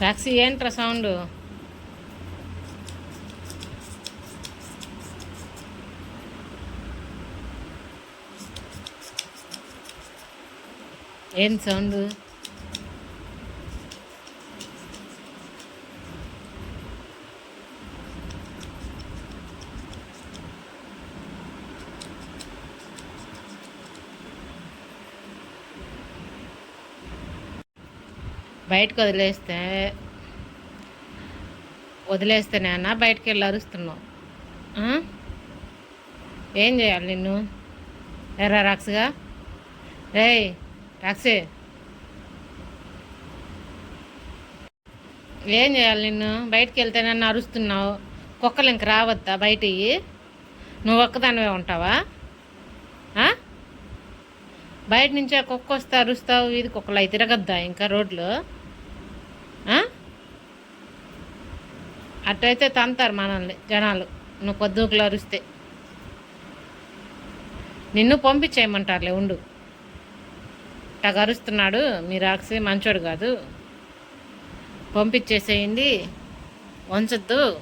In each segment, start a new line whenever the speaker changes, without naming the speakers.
Taxi ఏంట్రా sound ఏం sound బయటకు వదిలేస్తే వదిలేస్తేనే అన్న బయటకు వెళ్ళి అరుస్తున్నావు. ఏం చేయాలి నిన్ను? ఎర్రా రాక్స్గా రేయ్ రాక్సే ఏం చేయాలి నిన్ను? బయటకు వెళ్తే నన్ను అరుస్తున్నావు. కుక్కలు ఇంక రావద్దా బయటికి? నువ్వు ఒక్కదానివే ఉంటావా? బయట నుంచి కుక్క వస్తే అరుస్తావు ఇది కుక్కలు అయి తిరగద్దా ఇంకా రోడ్లు? అట్టయితే తంతారు మనల్ని జనాలు. నువ్వు పొద్దుకులు అరుస్తే. నిన్ను పంపించేయమంటారులే ఉండు. ఇట్టా గరుస్తున్నాడు మీ రాక్సి మంచోడు కాదు. పంపించేసేయండి వంచొద్దు.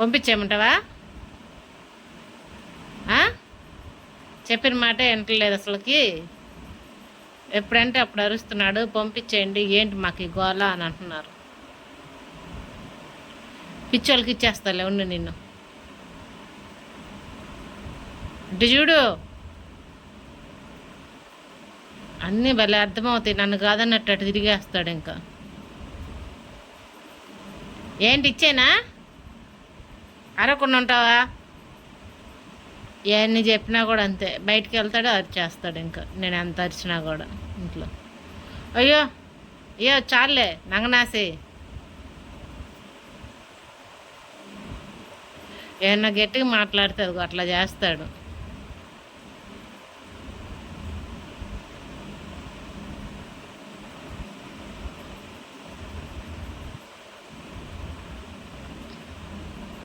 పంపించేయమంటావా? చెప్పిన మాట ఎంటలేదు అసలుకి. ఎప్పుడంటే అప్పుడు అరుస్తున్నాడు పంపించేయండి ఏంటి మాకు ఈ గోల? అని అంటున్నారు. పిచ్చోళ్ళకి ఇచ్చేస్తాలే ఉండు నిన్ను. ఇటు చూడు. అన్నీ భలే అర్థమవుతాయి నన్ను కాదన్నట్టు అటు తిరిగేస్తాడు ఇంకా. ఏంటి ఇచ్చేనా? అరకుండా ఉంటావా? ఎన్ని చెప్పినా కూడా అంతే. బయటికి వెళ్తాడు అరిచేస్తాడు ఇంకా. నేను ఎంత అరిచినా కూడా ఇంట్లో. అయ్యో అయ్యో చాలే నంగనాసి. ఏమన్నా గట్టిగా మాట్లాడితే అట్లా చేస్తాడు.